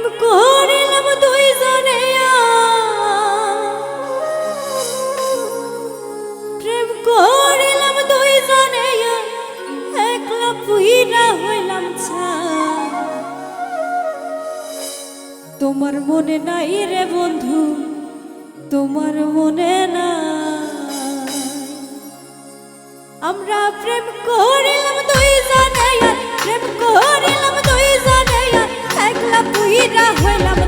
প্রেম করিলাম দুই প্রেম করিলাম দুই একলা পুইরা হইলাম তোমার মনে নাই রে বন্ধু, তোমার মনে না আমরা প্রেম করিলাম দুই প্রেম কর বিরা হলাম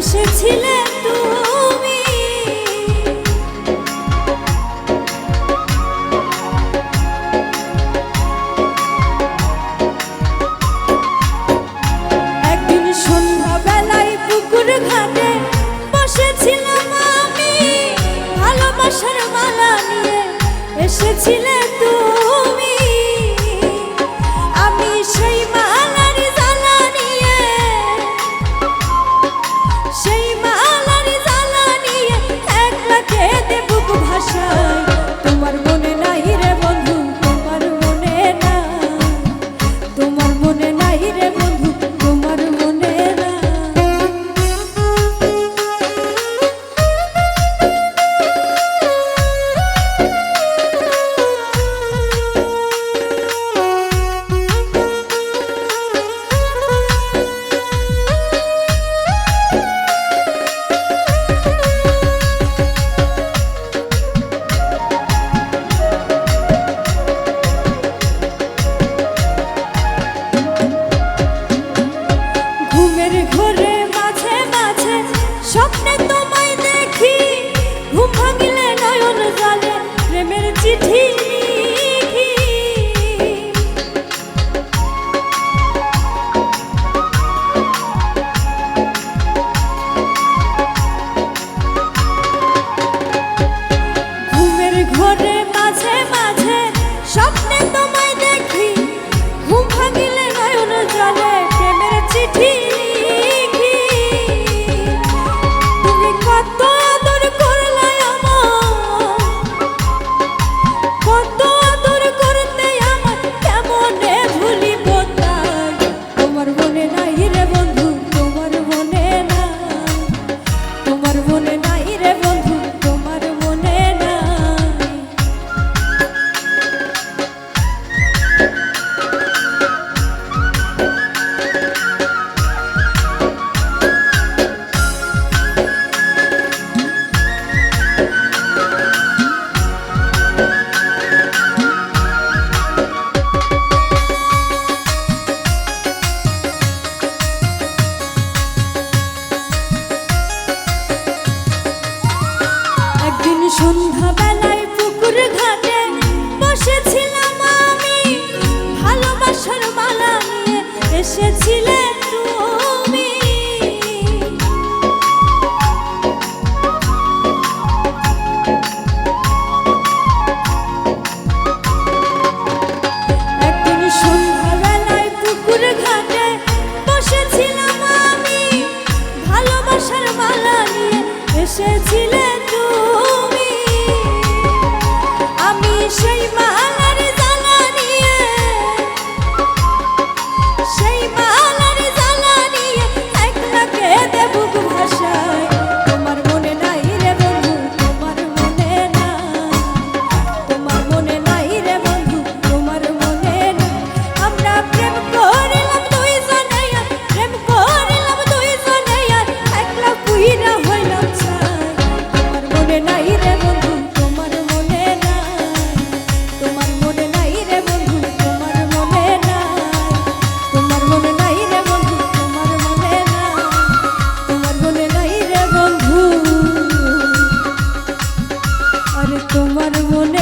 এসেছিলে তুমি। একদিন সন্ধ্যাবেলায় পুকুর ঘাটে বসেছিলাম আমি ভালোবাসার মালা নিয়ে এসেছিলে চিঠি তোমার মনে